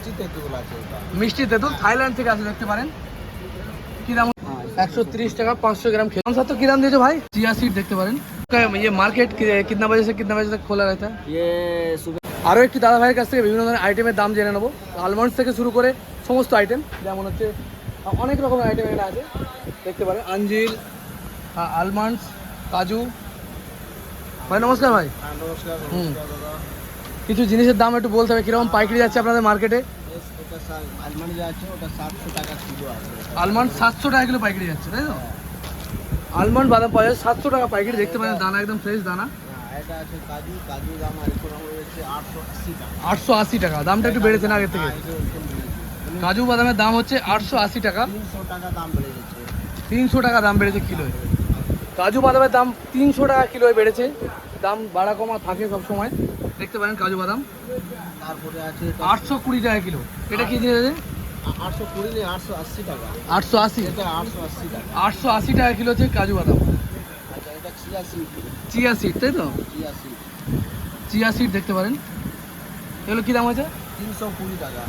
মিষ্টি তেঁতুল আছে এটা মিষ্টি তেঁতুল থাইল্যান্ড থেকে আসে দেখতে পারেন কি দাম একশো তিরিশ টাকা পাঁচশো গ্রাম খেলাম তো কি দাম দিয়েছো ভাই চিয়া সিড দেখতে পারেন ये मार्केट कितना बजे से कितना बजे तक खोला रहता है ये सुबह আরও একটি দাদা ভাইয়ের কাছ থেকে বিভিন্ন ধরনের আইটেমের দাম জেনে নেবো আলমন্ডস থেকে শুরু করে সমস্ত আইটেম যেমন হচ্ছে অনেক রকমের আইটেম এখানে আছে দেখতে পারেন আঞ্জিল আলমন্ডস কাজু ভাই নমস্কার ভাই হ্যাঁ নমস্কার হুম। কিছু জিনিসের দাম একটু বলতে হবে কীরকম পাইকারি যাচ্ছে আপনাদের মার্কেটে আলমন্ড সাতশো টাকা কিলো কিলো পাইকারি যাচ্ছে তাই তো? আলমন্ড বাদাম পাওয়া যাচ্ছে সাতশো টাকা পাইকারি দেখতে পারেন দানা একদম ফ্রেশ দানা। হ্যাঁ আটশো আশি টাকা। দামটা একটু বেড়েছে না আগের থেকে? হ্যাঁ। কাজু বাদামের দাম হচ্ছে আটশো আশি টাকা। তিনশো টাকা দাম বেড়েছে। কিলোয় কাজু বাদামের দাম তিনশো টাকা কিলোয় বেড়েছে। দাম বাড়া কমা থাকে সব সময় দেখতে পারেন কাজু বাদাম। তারপরে আছে আটশো কুড়ি টাকা কিলো। এটা কি দিয়ে দেবে আটশো কুড়ি নেই আটশো আশি টাকা। আটশো আশি? এটা আটশো আশি টাকা। আটশো আশি টাকা কিলো হচ্ছে কাজু বাদাম। আচ্ছা এটা ছিয়াশি চিয়া সিড তাই তো? ছিয়াশি চিয়া সিড দেখতে পারেন। এগুলো কী দাম আছে তিনশো কুড়ি টাকা।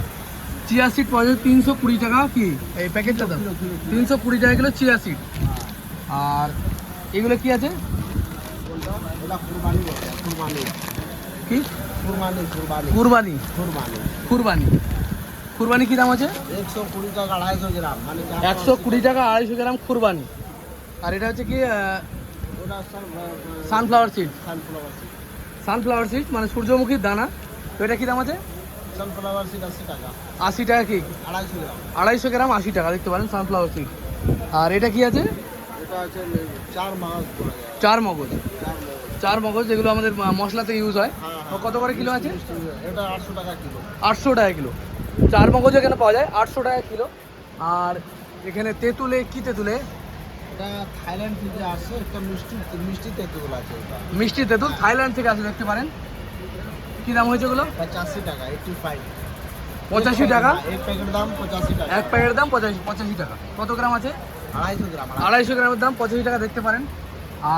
চিয়া সিড পাওয়া যাবে তিনশো কুড়ি টাকা কি? এই প্যাকেটটা দাম? তিনশো কুড়ি টাকা কিলো চিয়া সিড হ্যাঁ। আর এগুলো কি আছে? কুরবানি কুরবানি কি? কুরবানি কুরবানি। কুরবানি। কুরবানি। কি দাম আছে? একশো কুড়ি টাকা আড়াইশো গ্রাম মানে একশো কুড়ি টাকা আড়াইশো গ্রাম কুরবানি। আর এটা হচ্ছে কি ওটা sunflower seed sunflower seed sunflower seed মানে সূর্যমুখীর দানা। তো এটা কি দাম আছে? সানফ্লাওয়ার সিড আশি টাকা। আশি টাকা কি? আড়াইশো গ্রাম। আড়াইশো গ্রাম আশি টাকা দেখতে পারেন সানফ্লাওয়ার সিড আর এটা কি আছে? এটা আছে চার যায়। চার মগজ। চার মগজ যেগুলো আমাদের মশলাতে ইউজ হয়। হ্যাঁ, হ্যাঁ। কত করে কিলো আছে? এটা আটশো টাকা কিলো। আটশো টাকা কিলো। চার মগজ এখানে পাওয়া যায় আটশো টাকা কিলো। আর এখানে তেঁতুলে কি তেঁতুলে? এটা থাইল্যান্ড থেকে আসছে একটা মিষ্টি মিষ্টি তেঁতুল আছে মিষ্টি তেঁতুল থাইল্যান্ড থেকে আসে দেখতে পারেন। কি দাম হয়েছে ওগুলো? পঁচাশি টাকা এইটটি ফাইভ পঁচাশি টাকা? এক প্যাকেট দাম পঁচাশি টাকা। এক প্যাকেটের দাম পঁচাশি পঁচাশি টাকা। কত গ্রাম আছে? আড়াইশো গ্রাম আড়াইশো গ্রামের দাম পঁচাশি টাকা দেখতে পারেন।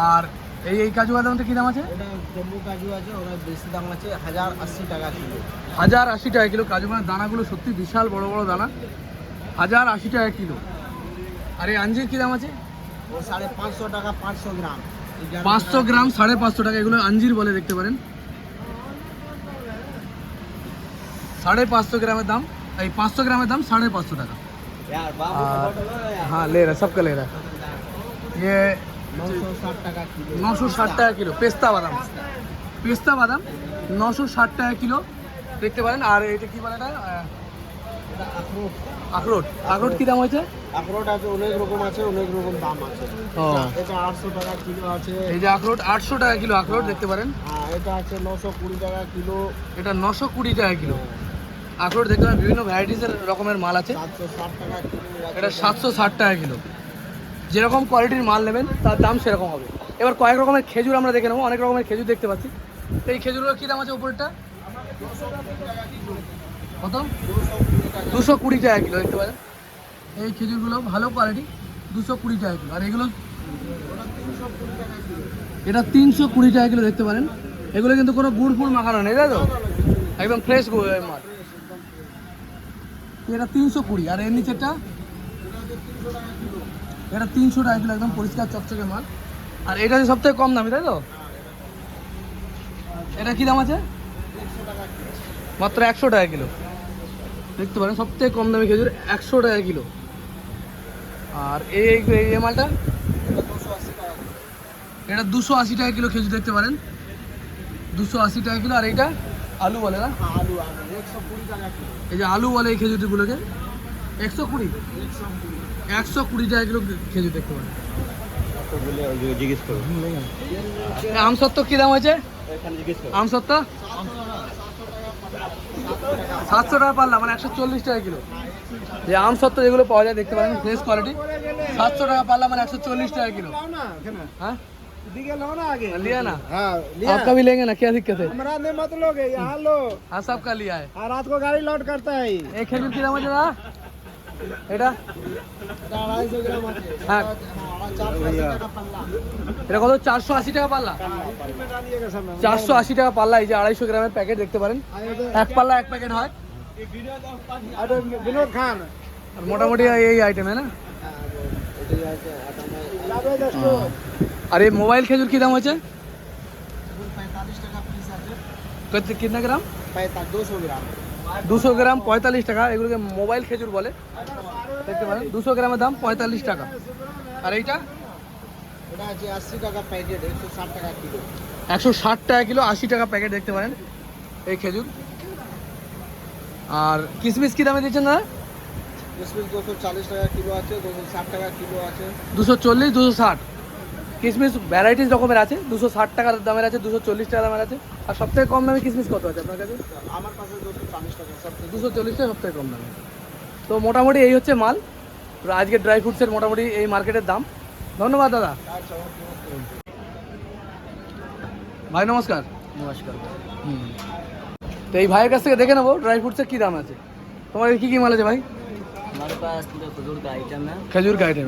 আর এই এই কাজু বাদামটা কী দাম আছে এটা জম্বু কাজু আছে ওটা বেশি দাম আছে হাজার আশি টাকা কিলো হাজার আশি টাকা কিলো কাজু বাদামের দানাগুলো সত্যি বিশাল বড় বড় দানা হাজার আশি টাকা কিলো আর এই আঞ্জির কী দাম আছে ও সাড়ে পাঁচশো টাকা পাঁচশো গ্রাম এগারো পাঁচশো টাকা- গ্রাম সাড়ে পাঁচশো টাকা এগুলো আঞ্জির বলে দেখতে পারেন সাড়ে পাঁচশো গ্রামের দাম এই পাঁচশো গ্রামের দাম সাড়ে পাঁচশো টাকা यार बाबू हाँ। का बॉटल है यार। हाँ ले रहा सबका ले रहा ये नौ सौ साठ টাকা কিলো নশো ষাট টাকা কিলো। পেস্তা বাদাম। পেস্তা বাদাম নশো ষাট টাকা কিলো। দেখতে পারেন। আর এটা কি বলে এটা? আখরোট। আখরোট। আখরোট কি দাম হয়েছে? আখরোট আছে অনেক রকম আছে অনেক রকম দাম আছে। এটা আটশো টাকা কিলো আছে। এই যে আখরোট আটশো টাকা কিলো আখরোট দেখতে পারেন। হ্যাঁ এটা আছে নশো কুড়ি টাকা কিলো। এটা নশো কুড়ি টাকা কিলো। আখরোট দেখতে পারেন। বিভিন্ন ভ্যারাইটিসের রকমের মাল আছে। ষাট টাকা আছে। এটা সাতশো ষাট টাকা কিলো। যেরকম কোয়ালিটির মাল নেবেন, তার দাম সেরকম হবে। এবার কয়েক রকমের খেজুর আমরা দেখে নেব, অনেক রকমের খেজুর দেখতে পাচ্ছি। তো এই খেজুরগুলো কী দাম আছে উপরেরটা? কত? দুশো কুড়ি টাকা কিলো দেখতে পারেন এই খেজুরগুলো ভালো কোয়ালিটি দুশো কুড়ি টাকা কিলো। আর এগুলো এটা তিনশো কুড়ি টাকা কিলো দেখতে পারেন। এগুলো কিন্তু কোনো গুড় ফুড় মাখানো নেই, তাই তো? একদম ফ্রেশ মাল। এটা তিনশো কুড়ি, আর এর নিচেরটা এটা তিনশো টাকা কিলো একদম পরিষ্কার চকচকে মাল। আর এটা সব থেকে কম দামি তাই তো? এটা কী দাম আছে? মাত্র একশো টাকা কিলো। দেখতে পারেন সব থেকে কম দামি খেজুর একশো টাকা কিলো। আর এই এই- মালটা? এটা দুশো আশি টাকা কিলো খেজুর দেখতে পারেন। দুশো আশি টাকা কিলো আর এইটা আলু বলে না? হ্যাঁ, আলু এই যে আলু বলে এই খেজুরগুলোকে। একশো কুড়ি একশো কুড়ি একশো কুড়ি টাকা কিলো খেজুর দেখতে পারেন জিজ্ঞেস করো এই আম সত্ত্ব কী দাম হয়েছে এখানে জিজ্ঞেস করো আম সত্ত্ব সাতশো টাকা পারলাম মানে একশো চল্লিশ টাকা কিলো যে আম সত্ত্ব যেগুলো পাওয়া যায় দেখতে পারেন ফ্রেশ কোয়ালিটি সাতশো টাকা পারলাম মানে একশো চল্লিশ টাকা কিলো हाँ दिखे लो ना आगे लिया ना हाँ आपका भी लेंगे ना क्या दिक्कत है हमारा ने मत लोगे यहाँ लो हाँ सबका लिया है আর রাত কো গাড়ি লোড করতে হয় এই খেজুর কি দাম আছে দাদা এটা এটা আড়াইশো গ্রাম আছে হ্যাঁ চারশো টাকা পাল্লা এটা কত চারশো আশি টাকা পাল্লা চারশো আশি টাকা পাল্লা এই যে আড়াইশো গ্রামের প্যাকেট দেখতে পারেন এক পাল্লা এক প্যাকেট হয় বিনোদ খান আর মোটামুটি এই আইটেম না আর এই মোবাইল খেজুর কি দাম আছে पैंतालीस टका पीस আছে কত- কিতনা গ্রাম पैंतालीस दो सौ ग्राम দুশো গ্রাম পঁয়তাল্লিশ টাকা এগুলোকে মোবাইল খেজুর বলে। দেখতে পারেন দুশো গ্রামের দাম পঁয়তাল্লিশ টাকা। আর এইটা? একশো ষাট টাকা কিলো আশি টাকা প্যাকেট দেখতে পারেন এই খেজুর। আর কিসমিস কী দামে দিচ্ছেন দাদা? কিসমিস দুশো চল্লিশ টাকা কিলো আছে দুশো ষাট টাকা কিলো আছে। দুশো চল্লিশ দুশো ষাট। কিশমিশ ভ্যারাইটিস রকমের আছে দুশো ষাট টাকার দামের আছে দুশো চল্লিশ টাকা দামের আছে আর সবথেকে কম দামে কিশমিশ কত আছে আপনার কাছে আমার কাছে দो सौ चालीस টাকা সব থেকে দুশো চল্লিশ টাকা সবথেকে কম দামে তো মোটামুটি এই হচ্ছে মাল আজকে ড্রাই ফ্রুটসের মোটামুটি এই মার্কেটের দাম ধন্যবাদ দাদা আচ্ছা ওকে ভাই নমস্কার নমস্কার তো এই ভাইয়ের কাছ থেকে দেখে নেবো ড্রাই ফ্রুটসের কী দাম আছে তোমার কি কি মাল আছে ভাই हमारे पास पूरे खजूर का आइटम है খেজুর का আইটেম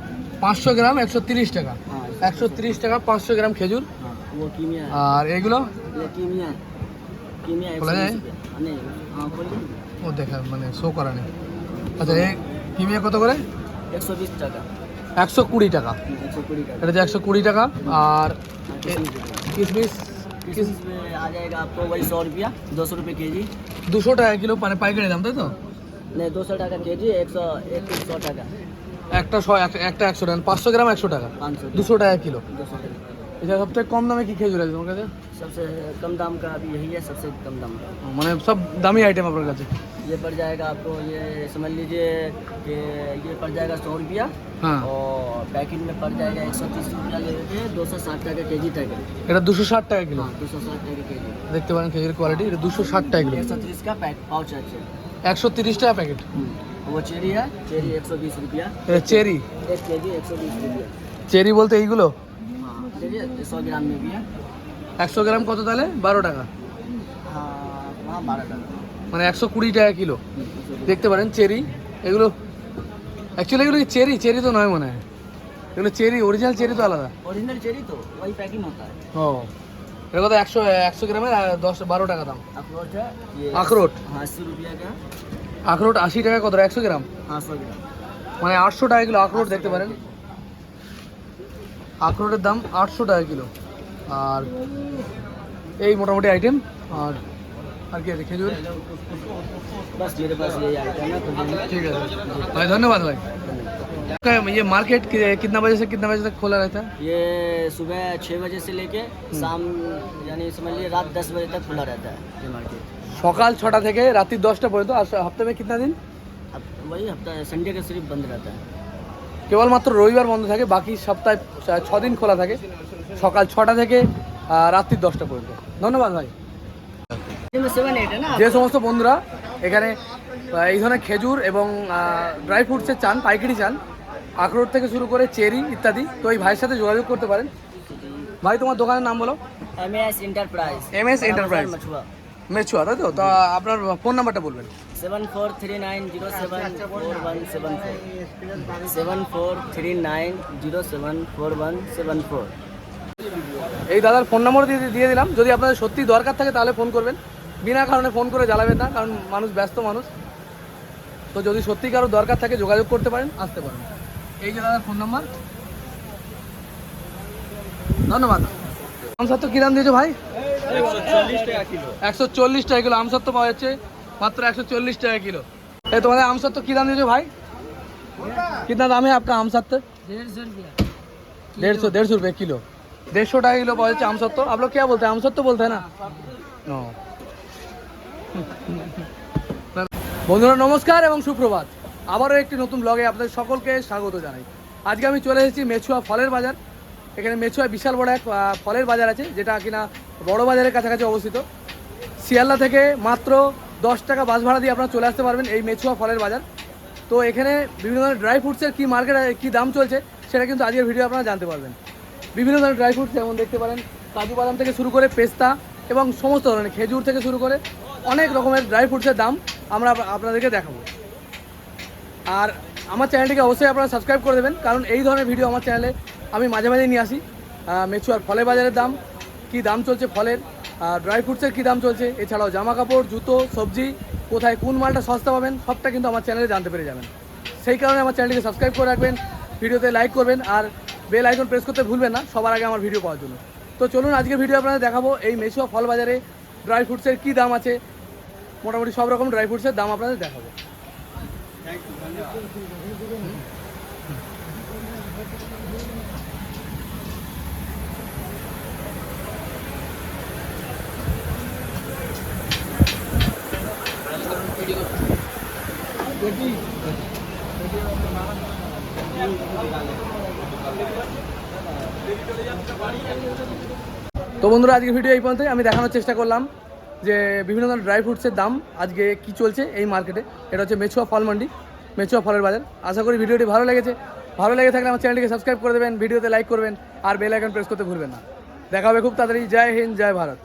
हाफ ग्राम हाफ के जी পাঁচশো গ্রাম একশো তিরিশ টাকা हाँ একশো তিরিশ টাকা পাঁচশো গ্রাম খেজুর हाँ वो कीमिया है আর এগুলো ये कीमिया है कीमिया एक खोला सौ जाए? बीस रुपया हाँ, नहीं हाँ खोलिए ও দেখা মানে শো করা নেই আচ্ছা এই কিমিয়া কত করে एक सौ बीस टका একশো কুড়ি টাকা एक सौ कुड़ी का এটা যে একশো কুড়ি টাকা আর কিশমিশ किस में आ जाएगा आपको वही सौ रुपया दो सौ रुपये के जी দুশো টাকা কিলো মানে পাইকারি দাম তাই তো नहीं दो सौ टका के जी एक सौ एक सौ टका একটা শো এক- একটা একশো টাকা পাঁচশো গ্রাম একশো টাকা पाँच सौ দুশো টাকা কিলো दो सौ टका এটা সবথেকে কম দামে কি খেজুর আছে তোমার কাছে सबसे कम दाम का अभी यही है सबसे कम दाम का মানে সব দামি आइटम আপনার কাছে ये पड़ जाएगा आपको ये समझ लीजिए कि ये पड़ जाएगा सौ रुपया হ্যাঁ और पैकेट में पड़ जाएगा एक सौ तीस रुपया ले लेते हैं दो सौ साठ टका के जी तक है এটা দুশো ষাট টাকা কিলো हाँ दो सौ साठ टका के जी দেখতে পারেন খেজুরের কোয়ালিটি এটা দুশো ষাট টাকা কিলো एक सौ तीस का पैक पाउच है अच्छे। একশো তিরিশ টাকা প্যাকেট वो चेरी है चेरी एक सौ बीस रुपया এটা চেরি एक के जी एक सौ बीस रुपया চেরি বলতে এইগুলো हाँ चलिए सौ ग्राम में भी है একশো গ্রাম কত তাহলে বারো টাকা हाँ हाँ बारह टका মানে একশো কুড়ি টাকা কিলো দেখতে পারেন চেরি এগুলো অ্যাকচুয়ালি এগুলো চেরি চেরি তো নয় মনে হয় এগুলো চেরি অরিজিনাল চেরি তো আলাদা ओरिजिनल चेरी तो वही पैकिंग होता है ও এটা কত একশো একশো গ্রামের আহ, দশ বারো টাকা দাম अखरोट है ये আখরোট हाँ अस्सी रुपया का আখরোট আশি টাকা কত একশো গ্রাম हाँ सौ ग्राम মানে আটশো টাকা কিলো আখরোট দেখতে পারেন আখরোটের দাম আটশো টাকা কিলো আর এই মোটামুটি আইটেম আর আর কি আছে খেজুর बस मेरे पास यही आइटम है तो ये- ठीक है भाई धन्यवाद भाई का ये मार्केट कि- कितना बजे से कितना बजे तक खोला रहता है ये सुबह छः बजे से लेके शाम यानी समझ लीजिए रात दस बजे तक खुला रहता है ये मार्केट সকাল ছটা থেকে রাত্রি দশটা পর্যন্ত আর হপ্তাহে में कितना दिन अब वही हफ्ता संडे का सिर्फ बंद रहता है কেবলমাত্র রবিবার বন্ধ থাকে বাকি সপ্তাহে ছ দিন খোলা থাকে সকাল ছটা থেকে আহ, রাত্রি দশটা পর্যন্ত ধন্যবাদ ভাই सेवन एट है ना যে সমস্ত বন্ধুরা এখানে আহ, এই ধরনের খেজুর এবং ড্রাই ফ্রুটসের চান পাইকারি চান আখরোট থেকে শুরু করে চেরি ইত্যাদি তো এই ভাইয়ের সাথে যোগাযোগ করতে পারেন ভাই তোমার দোকানের নাম বলো M S enterprise MS Enterprise। मछुआ Mechua তাই তো? তা আপনার ফোন নাম্বারটা বলবেন। Seven four three nine zero seven four one seven four. Seven four three nine zero seven four one seven four. এই দাদার ফোন নম্বর দিয়ে দিয়ে দিলাম। যদি আপনাদের সত্যি দরকার থাকে তাহলে ফোন করবেন। বিনা কারণে ফোন করে জ্বালাবেন না কারণ মানুষ ব্যস্ত মানুষ। তো যদি সত্যি কারও দরকার থাকে যোগাযোগ করতে পারেন আসতে পারেন। এই যে দাদার ফোন নম্বর ধন্যবাদ। আমসার তো কী দাম দিয়েছ ভাই? একশো চল্লিশ টাকা কিলো আমসত্ব পাওয়া যাচ্ছে মাত্র একশো চল্লিশ টাকা কিলো এই তোমাদের আমসত্ব কী দাম দিয়েছো ভাই कितना दाम है आपका आम सत्तर डेढ़ सौ रुपया डेढ़ सौ डेढ़ सौ रुपये किलो डेढ़ सौ टाका किलो पाओ आम सत्तर आप लोग क्या बोलते हैं आम सत्तर बोलते हैं ना ও। বন্ধুরা নমস্কার এবং সুপ্রভাত আবারও একটি নতুন ব্লগে আপনাদের সকলকে স্বাগত জানাই আজকে আমি চলে এসেছি মেছুয়া ফলের বাজার এখানে মেছুয়া বিশাল বড় এক ফলের বাজার আছে, যেটা কিনা বড় বাজারের কাছাকাছি অবস্থিত। শিয়ালদা থেকে মাত্র দশ টাকা বাস ভাড়া দিয়ে আপনারা চলে আসতে পারবেন এই মেছুয়া ফলের বাজার। তো এখানে বিভিন্ন ধরনের ড্রাই ফ্রুটসের কী মার্কেট কী দাম চলছে, সেটা কিন্তু আজকের ভিডিও আপনারা জানতে পারবেন। বিভিন্ন ধরনের ড্রাই ফ্রুটস যেমন দেখতে পারেন, কাজু বাদাম থেকে শুরু করে পেস্তা এবং সমস্ত ধরনের খেজুর থেকে শুরু করে অনেক রকমের ড্রাই ফ্রুটসের দাম আমরা আপনাদেরকে দেখাবো। আর আমার চ্যানেলটিকে অবশ্যই আপনারা সাবস্ক্রাইব করে দেবেন, কারণ এই ধরনের ভিডিও আমার চ্যানেলে আমি মাঝে মাঝে নিয়ে আসি। মেচুয়ার ফলের বাজারের দাম, কী দাম চলছে ফলের ড্রাই ফ্রুটসের কী দাম চলছে, এছাড়াও জামা কাপড়, জুতো, সবজি, কোথায় কোন মালটা সস্তা পাবেন, সবটা কিন্তু আমার চ্যানেলে জানতে পেরে যাবেন। সেই কারণে আমার চ্যানেলটিকে সাবস্ক্রাইব করে রাখবেন, ভিডিওতে লাইক করবেন, আর বেল আইকন প্রেস করতে ভুলবেন না, সবার আগে আমার ভিডিও পাওয়ার জন্য। তো চলুন আজকে ভিডিও আপনাদের দেখাবো, এই মেচুয়া ফল বাজারে ড্রাই ফ্রুটসের কী দাম আছে, মোটামুটি সব রকম ড্রাই ফ্রুটসের দাম আপনাদের দেখাবো। তো বন্ধুরা, আজকে ভিডিও এই পর্যন্তই। আমি দেখানোর চেষ্টা করলাম যে বিভিন্ন ধরনের ড্রাই ফ্রুটসের দাম আজকে কি চলছে এই মার্কেটে এটা হচ্ছে মেচুয়া ফল মান্ডি মেচুয়া ফলের বাজার। আশা করি ভিডিওটি ভালো লেগেছে। ভালো লেগে থাকলে আমার চ্যানেলটিকে সাবস্ক্রাইব করে দেবেন ভিডিওতে লাইক করবেন, আর বেল আইকন প্রেস করতে ভুলবেন না। দেখা হবে খুব তাড়াতাড়ি। জয় হিন্দ, জয় ভারত।